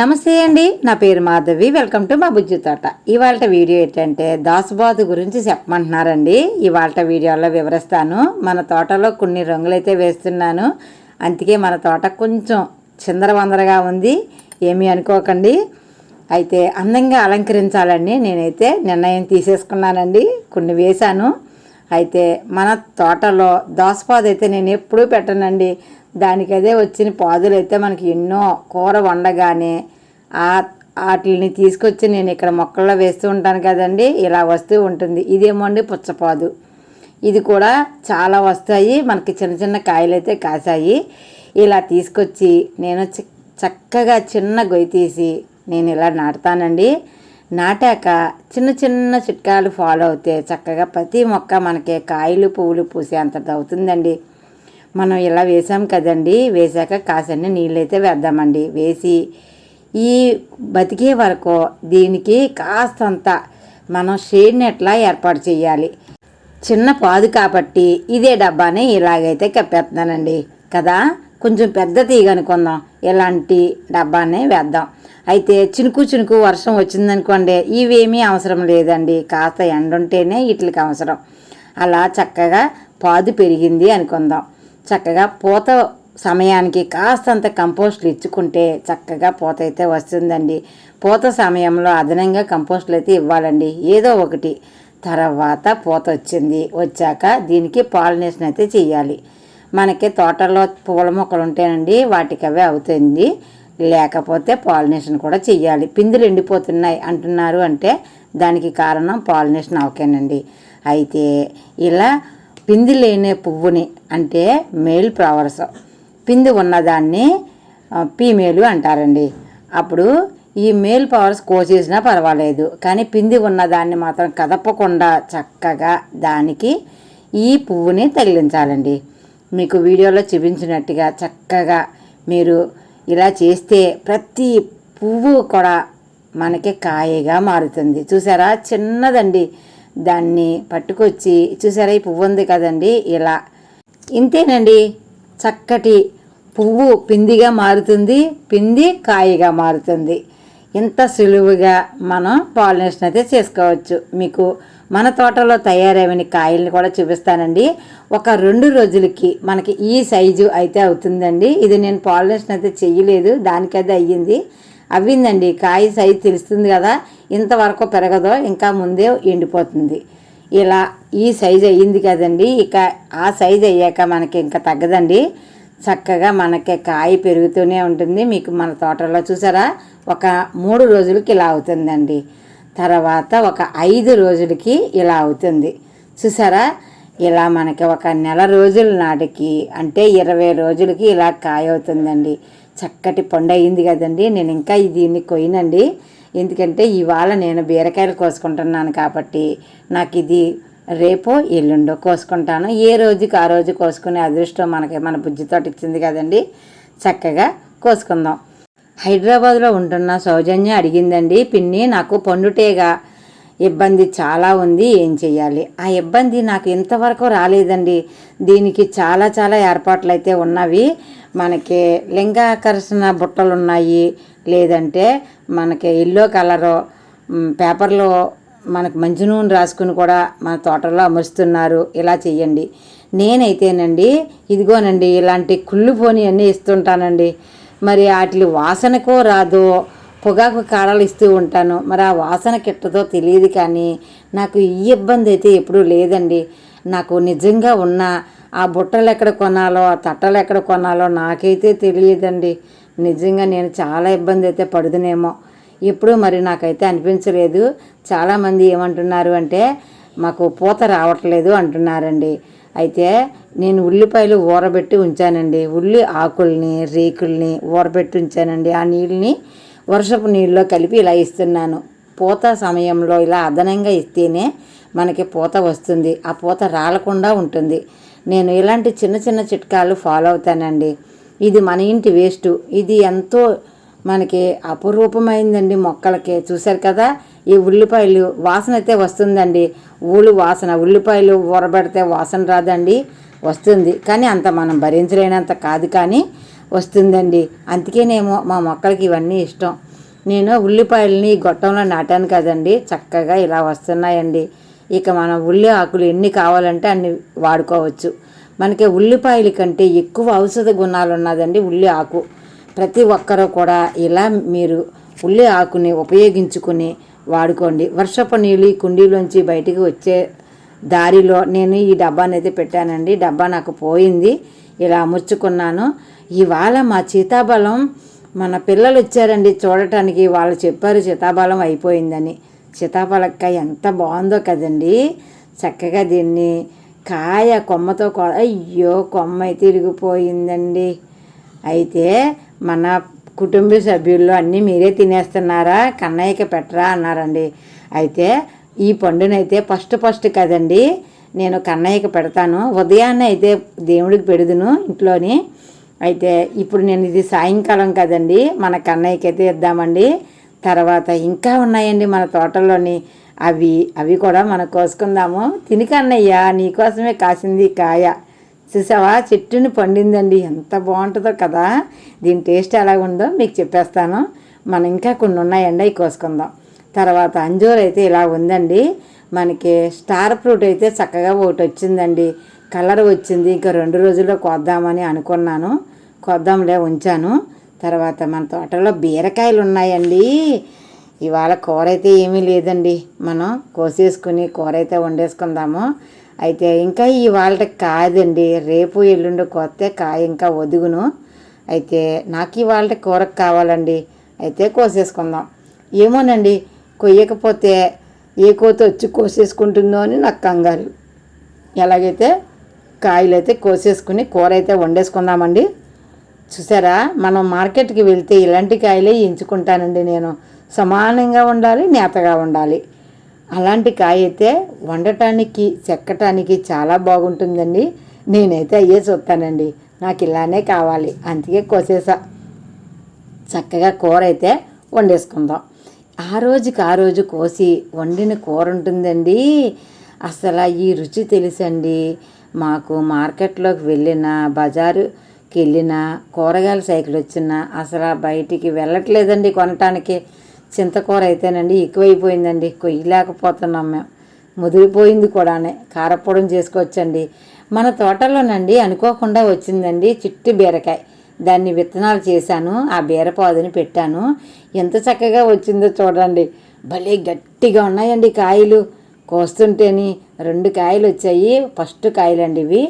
నమస్తే అండి. నా పేరు మాధవి. వెల్కమ్ టు మా బుజ్జి తోట. ఇవాళ వీడియో ఏంటంటే దాసుబాతు గురించి చెప్పమంటున్నారండి. ఇవాళ వీడియోలో వివరిస్తాను. మన తోటలో కొన్ని రంగులైతే వేస్తున్నాను. అందుకే మన తోట కొంచెం చిందరవందరగా ఉంది. ఏమీ అనుకోకండి. అయితే అందంగా అలంకరించాలని నేనైతే నిర్ణయం తీసేసుకున్నానండి. కొన్ని వేశాను. అయితే మన తోటలో దోసపాదు అయితే నేను ఎప్పుడూ పెట్టనండి. దానికి అదే వచ్చిన పాదులు అయితే మనకి ఎన్నో కూర వండగానే వాటిని తీసుకొచ్చి నేను ఇక్కడ మొక్కల్లో వేస్తూ ఉంటాను కదండి. ఇలా వస్తూ ఉంటుంది. ఇదేమో అండి పుచ్చపాదు. ఇది కూడా చాలా వస్తాయి. మనకి చిన్న చిన్న కాయలు అయితే కాసాయి ఇలా తీసుకొచ్చి నేను చి- చక్కగా చిన్న గొయ్యి తీసి నేను ఇలా నాటుతానండి. నాటాక చిన్న చిన్న చిట్కాలు ఫాలో అవుతే చక్కగా ప్రతి మొక్క మనకి కాయలు పువ్వులు పూసే అంతటి అవుతుందండి. మనం ఇలా వేసాం కదండి. వేసాక కాసన్ని నీళ్ళైతే వేద్దామండి. వేసి ఈ బతికే వరకు దీనికి కాస్తంత మనం షేడ్ని ఎట్లా ఏర్పాటు చేయాలి? చిన్న పాదు కాబట్టి ఇదే డబ్బాని ఇలాగైతే కప్పేస్తున్నానండి కదా? కొంచెం పెద్ద తీగ అనుకుందాం. ఇలాంటి డబ్బానే వేద్దాం. అయితే చినుకు చినుకు వర్షం వచ్చిందనుకోండి ఇవేమీ అవసరం లేదండి. కాస్త ఎండ ఉంటేనే వీటికి అవసరం. అలా చక్కగా పాదు పెరిగింది అనుకుందాం. చక్కగా పూత సమయానికి కాస్తంత కంపోస్ట్లు ఇచ్చుకుంటే చక్కగా పూత అయితే వస్తుందండి. పూత సమయంలో అదనంగా కంపోస్ట్లు అయితే ఇవ్వాలండి. ఏదో ఒకటి. తర్వాత పూత వచ్చింది. వచ్చాక దీనికి పాలినేషన్ అయితే చేయాలి మనకి తోటల్లో పూల మొక్కలు ఉంటాయండి వాటికి అవే అవుతుంది. లేకపోతే పాలినేషన్ కూడా చెయ్యాలి. పిందులు ఎండిపోతున్నాయి అంటున్నారు అంటే దానికి కారణం పాలినేషన్ అవకేనండి అయితే ఇలా పింది లేని పువ్వుని అంటే మేల్ ఫ్లవర్స్. పిండి ఉన్నదాన్ని పీమేలు అంటారండి. అప్పుడు ఈ మేల్ పవర్స్ కోసేసినా పర్వాలేదు. కానీ పిండి ఉన్నదాన్ని మాత్రం కదపకుండా చక్కగా దానికి ఈ పువ్వుని తగిలించాలండి. మీకు వీడియోలో చూపించినట్టుగా చక్కగా మీరు ఇలా చేస్తే ప్రతి పువ్వు కూడా మనకి కాయగా మారుతుంది. చూసారా? చిన్నదండి. దాన్ని పట్టుకొచ్చి చూసారా? ఈ పువ్వు ఉంది కదండి. ఇలా. ఇంతేనండి. చక్కటి పువ్వు పిందిగా మారుతుంది పింది కాయగా మారుతుంది. ఇంత సులువుగా మనం పాలినేషన్ అయితే చేసుకోవచ్చు. మీకు మన తోటలో తయారైన కాయల్ని కూడా చూపిస్తానండి. ఒక రెండు రోజులకి మనకి ఈ సైజు అయితే అవుతుందండి. ఇది నేను పాలినేషన్ అయితే చెయ్యలేదు దానికైతే అయ్యింది. అవ్విందండి కాయ సైజు తెలుస్తుంది కదా ఇంతవరకు పెరగదో ఇంకా ముందే ఎండిపోతుంది. ఇలా ఈ సైజు అయ్యింది కదండి ఇక ఆ సైజు అయ్యాక మనకి ఇంకా తగ్గదండి. చక్కగా మనకి కాయ పెరుగుతూనే ఉంటుంది. మీకు మన తోటలో చూసారా? ఒక మూడు రోజులకి ఇలా అవుతుందండి. తర్వాత ఒక ఐదు రోజులకి ఇలా అవుతుంది. చూసారా? ఇలా మనకి ఒక నెల రోజుల నాటికి అంటే ఇరవై రోజులకి ఇలా కాయ అవుతుందండి. చక్కటి పండు అయింది కదండి. నేను ఇంకా దీన్ని కొయ్యనండి. ఎందుకంటే ఇవాళ నేను బీరకాయలు కోసుకుంటున్నాను కాబట్టి నాకు ఇది రేపో ఎల్లుండో కోసుకుంటాను. ఏ రోజుకి ఆ రోజు కోసుకునే అదృష్టం మనకి మన బుజ్జితోటి ఇచ్చింది కదండి. చక్కగా కోసుకుందాం. హైదరాబాద్లో ఉంటున్న సౌజన్య అడిగిందండి పిన్ని నాకు పండుటేగా. ఇబ్బంది చాలా ఉంది ఏం చెయ్యాలి? ఆ ఇబ్బంది నాకు ఇంతవరకు రాలేదండి. దీనికి చాలా చాలా ఏర్పాట్లు అయితే ఉన్నవి. మనకి లింగాకర్షణ బుట్టలు ఉన్నాయి లేదంటే మనకి ఎల్లో కలరు పేపర్లో మనకు మంచి నూనె రాసుకుని కూడా మన తోటలో అమరుస్తున్నారు. ఇలా చేయండి నేనైతేనండి ఇదిగోనండి ఇలాంటి కుళ్ళిపోని అన్నీ ఇస్తుంటానండి. మరి వాటి వాసనకో రాదో పొగాకు కాడలు ఇస్తూ ఉంటాను. మరి ఆ వాసన కిట్టదో తెలియదు కానీ నాకు ఈ ఇబ్బంది అయితే ఎప్పుడూ లేదండి. నాకు నిజంగా ఉన్న ఆ బుట్టలు ఎక్కడ కొనాలో ఆ తట్టలు ఎక్కడ కొనాలో నాకైతే తెలియదండి. నిజంగా నేను చాలా ఇబ్బంది అయితే పడుదునేమో. ఎప్పుడు మరి నాకైతే అనిపించలేదు. చాలామంది ఏమంటున్నారు అంటే మాకు పూత రావట్లేదు అంటున్నారండి. అయితే నేను ఉల్లిపాయలు ఊరబెట్టి ఉంచానండి. ఉల్లి ఆకుల్ని రేకుల్ని ఊరబెట్టి ఉంచానండి. ఆ నీళ్ళని వర్షపు నీళ్ళలో కలిపి ఇలా ఇస్తున్నాను. పూత సమయంలో ఇలా అదనంగా ఇస్తేనే మనకి పూత వస్తుంది. ఆ పూత రాలకుండా ఉంటుంది. నేను ఇలాంటి చిన్న చిన్న చిట్కాలు ఫాలో అవుతానండి. ఇది మన ఇంటి వేస్ట్. ఇది ఎంతో మనకి అపురూపమైందండి మొక్కలకి. చూశారు కదా? ఈ ఉల్లిపాయలు వాసన అయితే వస్తుందండి. ఊళ్ళు వాసన ఉల్లిపాయలు ఊరబెడితే వాసన రాదండి. వస్తుంది. కానీ అంత మనం భరించలేనంత కాదు కానీ వస్తుందండి. అందుకేనేమో మా మొక్కలకి ఇవన్నీ ఇష్టం. నేను ఉల్లిపాయలని గొట్టంలో నాటాను కదండి. చక్కగా ఇలా వస్తున్నాయండి. ఇక మనం ఉల్లి ఆకులు ఎన్ని కావాలంటే అన్ని వాడుకోవచ్చు. మనకి ఉల్లిపాయల కంటే ఎక్కువ ఔషధ గుణాలు ఉన్నదండి ఉల్లి ఆకు. ప్రతి ఒక్కరూ కూడా ఇలా మీరు ఉల్లి ఆకుని ఉపయోగించుకుని వాడుకోండి. వర్షపు నీళ్ళు ఈ కుండీలోంచి బయటికి వచ్చే దారిలో నేను ఈ డబ్బాని అయితే పెట్టానండి. డబ్బా నాకు పోయింది. ఇలా అమర్చుకున్నాను. ఇవాళ మా సీతాబలం మన పిల్లలు వచ్చారండి చూడటానికి. వాళ్ళు చెప్పారు సీతాఫలం అయిపోయిందని. సీతాఫలకాయ ఎంత బాగుందో కదండి. చక్కగా దీన్ని కాయ కొమ్మతో అయ్యో కొమ్మ అయితే ఇరిగిపోయిందండి. అయితే మన కుటుంబ సభ్యుల్లో అన్నీ మీరే తినేస్తున్నారా? కన్నయ్యకి పెట్టరా? అన్నారండి. అయితే ఈ పండునైతే ఫస్ట్ ఫస్ట్ కదండి నేను కన్నయ్యకి పెడతాను. ఉదయాన్నే అయితే దేవుడికి పెడుదును ఇంట్లోని. అయితే ఇప్పుడు నేను ఇది సాయంకాలం కదండి మన కన్నయ్యకి అయితే ఇద్దామండి. తర్వాత ఇంకా ఉన్నాయండి మన తోటలోని అవి అవి కూడా మనం కోసుకుందాము. తిని కన్నయ్య నీకోసమే కాసింది కాయ. చూసావా? చెట్టుని పండిందండి. ఎంత బాగుంటుందో కదా. దీని టేస్ట్ ఎలా ఉందో మీకు చెప్పేస్తాను. మనం ఇంకా కొన్ని ఉన్నాయండి అవి కోసుకుందాం. తర్వాత అంజూర్ అయితే ఇలా ఉందండి. మనకి స్టార్ ఫ్రూట్ అయితే చక్కగా ఒకటి వచ్చిందండి. కలర్ వచ్చింది. ఇంకా రెండు రోజుల్లో కొద్దామని అనుకున్నాను. కొద్దాంలే ఉంచాను. తర్వాత మన తోటలో బీరకాయలు ఉన్నాయండి. ఇవాళ కూర అయితే ఏమీ లేదండి. మనం కోసేసుకుని కూర అయితే వండేసుకుందాము. అయితే ఇంకా ఇవాళ కాదండి రేపు ఎల్లుండి కొత్త కాయ ఇంకా ఒదుగును. అయితే నాకు ఇవాళ కూరకు కావాలండి అయితే కోసేసుకుందాం. ఏమోనండి కొయ్యకపోతే ఏ కోత వచ్చి కోసేసుకుంటుందో అని నాకు కంగారు. ఎలాగైతే కాయలు అయితే కోసేసుకుని కూర అయితే వండేసుకుందామండి. చూసారా మనం మార్కెట్కి వెళ్తే ఇలాంటి కాయలే ఎంచుకుంటానండి నేను. సమానంగా ఉండాలి నేతగా ఉండాలి. అలాంటి కాయ అయితే వండటానికి చెక్కటానికి చాలా బాగుంటుందండి. నేనైతే అయ్యే చూస్తానండి. నాకు ఇలానే కావాలి. అందుకే కోసేసా. చక్కగా కూర అయితే వండేసుకుందాం. ఆ రోజుకి ఆ రోజు కోసి వండిన కూర ఉంటుందండి. అసలు ఈ రుచి తెలుసండి. మాకు మార్కెట్లోకి వెళ్ళిన బజారుకి వెళ్ళిన కూరగాయల సైకిల్ వచ్చిన అసలు బయటికి వెళ్ళట్లేదండి కొనటానికి. చింతకూర అయితేనండి ఎక్కువైపోయిందండి. కొయ్యలేకపోతున్నాం మేము. ముదిరిపోయింది కూడానే. కారప్పొడం చేసుకోవచ్చండి. మన తోటలోనండి అనుకోకుండా వచ్చిందండి చిట్టి బీరకాయ. దాన్ని విత్తనాలు చేశాను. ఆ బీరపాదుని పెట్టాను. ఎంత చక్కగా వచ్చిందో చూడండి. భలే గట్టిగా ఉన్నాయండి కాయలు. కోస్తుంటేని రెండు కాయలు వచ్చాయి. ఫస్ట్ కాయలండి ఇవి.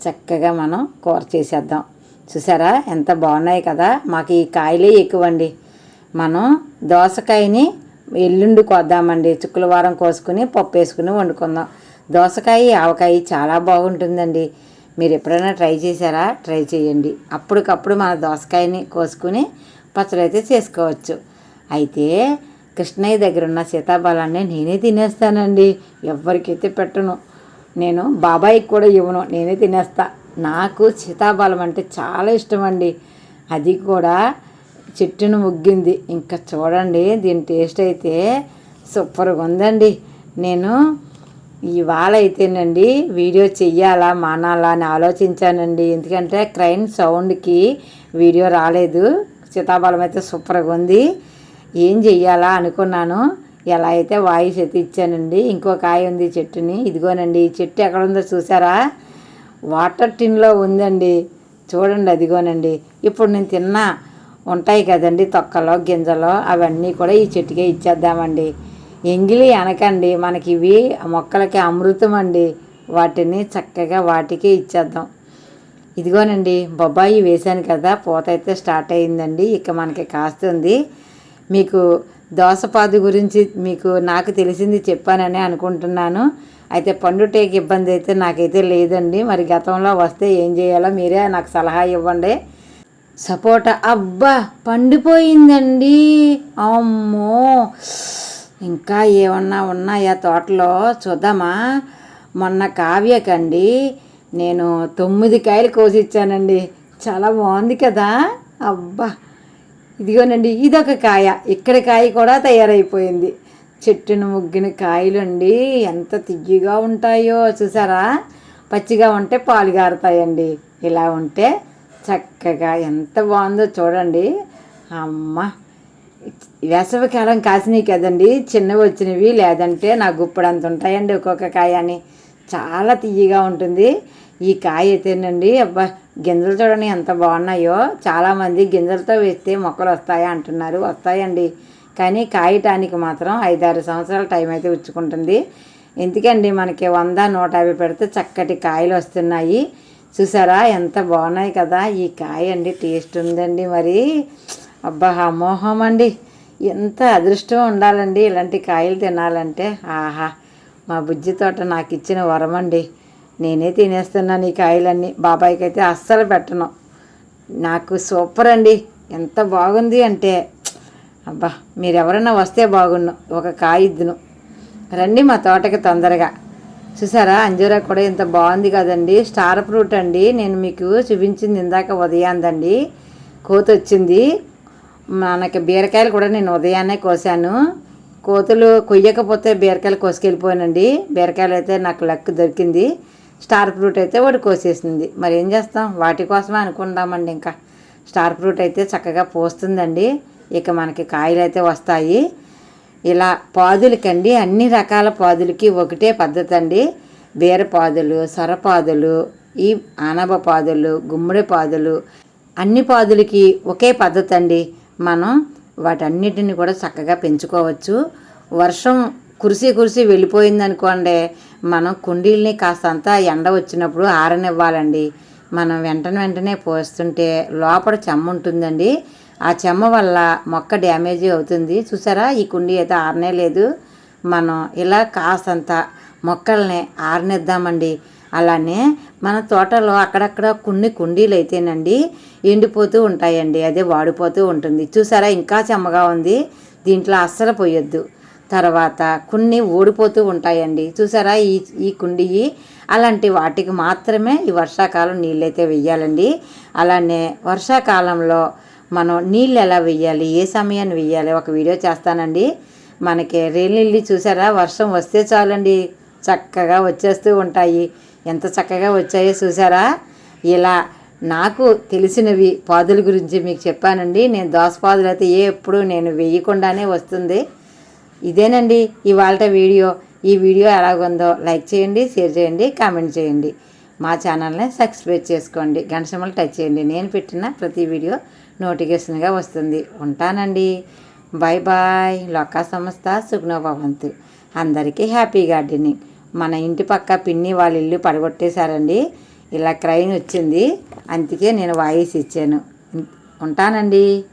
చక్కగా మనం కూర చేసేద్దాం. చూసారా? ఎంత బాగున్నాయి కదా. మాకు ఈ కాయలే ఎక్కువండి. మనం దోసకాయని ఎల్లుండి కొద్దామండి. శుక్రవారం కోసుకుని పప్పు వేసుకుని వండుకుందాం. దోసకాయ ఆవకాయ చాలా బాగుంటుందండి. మీరు ఎప్పుడైనా ట్రై చేశారా? ట్రై చేయండి. అప్పటికప్పుడు మన దోసకాయని కోసుకుని పచ్చడి అయితే చేసుకోవచ్చు. అయితే కృష్ణయ్య దగ్గర ఉన్న సీతాఫలాన్ని నేనే తినేస్తానండి. ఎవరికైతే పెట్టను. నేను బాబాయికి కూడా ఇవ్వను. నేనే తినేస్తా. నాకు సీతాఫలం అంటే చాలా ఇష్టం అండి అది కూడా చెట్టును ముగ్గింది. ఇంకా చూడండి దీని టేస్ట్ అయితే సూపర్గా ఉందండి. నేను ఇవాళ అయితేనండి వీడియో చెయ్యాలా మానాలా అని ఆలోచించానండి. ఎందుకంటే క్రైన్ సౌండ్కి వీడియో రాలేదు. సీతాఫలం అయితే సూపర్గా ఉంది. ఏం చెయ్యాలా అనుకున్నాను. ఎలా అయితే వాయిస్ అయితే ఇచ్చానండి. ఇంకో కాయ ఉంది చెట్టుని. ఇదిగోనండి ఈ చెట్టు ఎక్కడుందో చూసారా? వాటర్ టిన్లో ఉందండి. చూడండి అదిగోనండి. ఇప్పుడు నేను తిన్నా. ఉంటాయి కదండి తొక్కలో గింజలో అవన్నీ కూడా ఈ చెట్టుకే ఇచ్చేద్దామండి. ఎంగిలి అనకండి మనకి ఇవి మొక్కలకి అమృతం అండి. వాటిని చక్కగా వాటికే ఇచ్చేద్దాం. ఇదిగోనండి బొబ్బాయి వేశాను కదా పూత అయితే స్టార్ట్ అయిందండి ఇక మనకి కాస్తుంది. మీకు దోసపాదు గురించి మీకు నాకు తెలిసింది చెప్పానని అనుకుంటున్నాను. అయితే పండుటేకి ఇబ్బంది అయితే నాకైతే లేదండి. మరి గతంలో వస్తే ఏం చేయాలో మీరే నాకు సలహా ఇవ్వండి. సపోటా. అబ్బా పండిపోయిందండి. అమ్మో. ఇంకా ఏమన్నా ఉన్నాయా తోటలో? చూద్దామా. మొన్న కావ్యకండి. నేను తొమ్మిది కాయలు కోసిచ్చానండి. చాలా బాగుంది కదా. అబ్బా. ఇదిగోనండి ఇదొక కాయ. ఇక్కడ కాయ కూడా తయారైపోయింది. చెట్టును ముగ్గిన కాయలు అండి ఎంత తియ్యగా ఉంటాయో చూసారా? పచ్చిగా ఉంటే పాలు గారుతాయండి. ఇలా ఉంటే చక్కగా ఎంత బాగుందో చూడండి. అమ్మ వేసవికాలం కాసినవి కదండి. చిన్నవి వచ్చినవి లేదంటే నా గుప్పడంత ఉంటాయండి ఒక్కొక్క కాయ అని. చాలా తీయగా ఉంటుంది. ఈ కాయ అయితేనండి అబ్బా గింజలు చూడండి ఎంత బాగున్నాయో. చాలామంది గింజలతో వేస్తే మొక్కలు వస్తాయా అంటున్నారు. వస్తాయండి. కానీ కాయటానికి మాత్రం ఐదారు సంవత్సరాల టైం అయితే ఉచ్చుకుంటుంది. ఎందుకండి మనకి వంద నూట యాభై పెడితే చక్కటి కాయలు వస్తున్నాయి. చూసారా? ఎంత బాగున్నాయి కదా? ఈ కాయ అండి టేస్ట్ ఉందండి మరి. అబ్బా అమోహం అండి. ఎంత అదృష్టం ఉండాలండి ఇలాంటి కాయలు తినాలంటే. ఆహా మా బుజ్జి తోట నాకు ఇచ్చిన వరం అండి. నేనే తినేస్తున్నాను ఈ కాయలన్నీ. బాబాయ్కి అయితే అస్సలు పెట్టను. నాకు సూపర్ అండి. ఎంత బాగుంది అంటే. అబ్బా మీరెవరైనా వస్తే బాగున్ను ఒక కాయ ఇద్దును. రండి మా తోటకి తొందరగా. చూసారా? అంజూరా కూడా ఇంత బాగుంది కదండి. స్టార్ ఫ్రూట్ అండి. నేను మీకు చూపించింది ఇందాక ఉదయాందండి కోత వచ్చింది మనకి బీరకాయలు కూడా నేను ఉదయాన్నే కోసాను. కోతులు కొయ్యకపోతే బీరకాయలు కోసుకెళ్ళిపోయానండి. బీరకాయలు అయితే నాకు లక్ దొరికింది. స్టార్ ఫ్రూట్ అయితే వాడు కోసేసింది. మరి ఏం చేస్తాం? వాటి కోసమే అనుకుందామండి ఇంకా. స్టార్ ఫ్రూట్ అయితే చక్కగా పోస్తుందండి. ఇక మనకి కాయలు అయితే వస్తాయి. ఇలా పాదులకండి. అన్ని రకాల పాదులకి ఒకటే పద్ధతి అండి. బీర పాదులు సొరపాదులు ఈ ఆనబ పాదులు గుమ్మడి పాదులు అన్ని పాదులకి ఒకే పద్ధతి అండి. మనం వాటన్నిటిని కూడా చక్కగా పెంచుకోవచ్చు. వర్షం కురిసి కురిసి వెళ్ళిపోయింది అనుకోండి మనం కుండీల్ని కాస్తంత ఎండ వచ్చినప్పుడు ఆరనివ్వాలండి. మనం వెంటనే వెంటనే పోస్తుంటే లోపల చెమ్మ ఉంటుందండి ఆ చెమ్మ వల్ల మొక్క డ్యామేజ్ అవుతుంది. చూసారా? ఈ కుండీ అయితే ఆరనే లేదు. మనం ఇలా కాసంత మొక్కల్ని ఆరనిద్దామండి. అలానే మన తోటలో అక్కడక్కడ కొన్ని కుండీలు అయితేనండి ఎండిపోతూ ఉంటాయండి. అదే వాడిపోతూ ఉంటుంది. చూసారా? ఇంకా చెమ్మగా ఉంది. దీంట్లో అస్సలు పోయొద్దు. తర్వాత కొన్ని ఓడిపోతూ ఉంటాయండి. చూసారా? ఈ ఈ కుండీ అలాంటి వాటికి మాత్రమే ఈ వర్షాకాలం నీళ్ళైతే వెయ్యాలండి. అలానే వర్షాకాలంలో మనం నీళ్ళు ఎలా వెయ్యాలి? ఏ సమయాన్ని వెయ్యాలి? ఒక వీడియో చేస్తానండి. మనకి రేలిల్లి చూసారా? వర్షం వస్తే చాలండి. చక్కగా వచ్చేస్తూ ఉంటాయి. ఎంత చక్కగా వచ్చాయో చూసారా? ఇలా నాకు తెలిసినవి పాదుల గురించి మీకు చెప్పానండి. నేను దోసపాదులు అయితే ఏ ఎప్పుడు నేను వేయకుండానే వస్తుంది. ఇదేనండి ఇవాళ వీడియో. ఈ వీడియో ఎలాగుందో లైక్ చేయండి షేర్ చేయండి కామెంట్ చేయండి. మా ఛానల్ని సబ్స్క్రైబ్ చేసుకోండి. గంటసమ్మలు టచ్ చేయండి. నేను పెట్టిన ప్రతి వీడియో నోటిఫికేషన్గా వస్తుంది. ఉంటానండి. Bye bye. లోకా సంస్థ సుగ్నభవంతు. అందరికీ హ్యాపీ గార్డెనింగ్. మన ఇంటి పక్క పిన్ని వాళ్ళ ఇల్లు పడగొట్టేశారండి. ఇలా క్రైన్ వచ్చింది. అందుకే నేను వాయిస్ ఇచ్చాను. ఉంటానండి.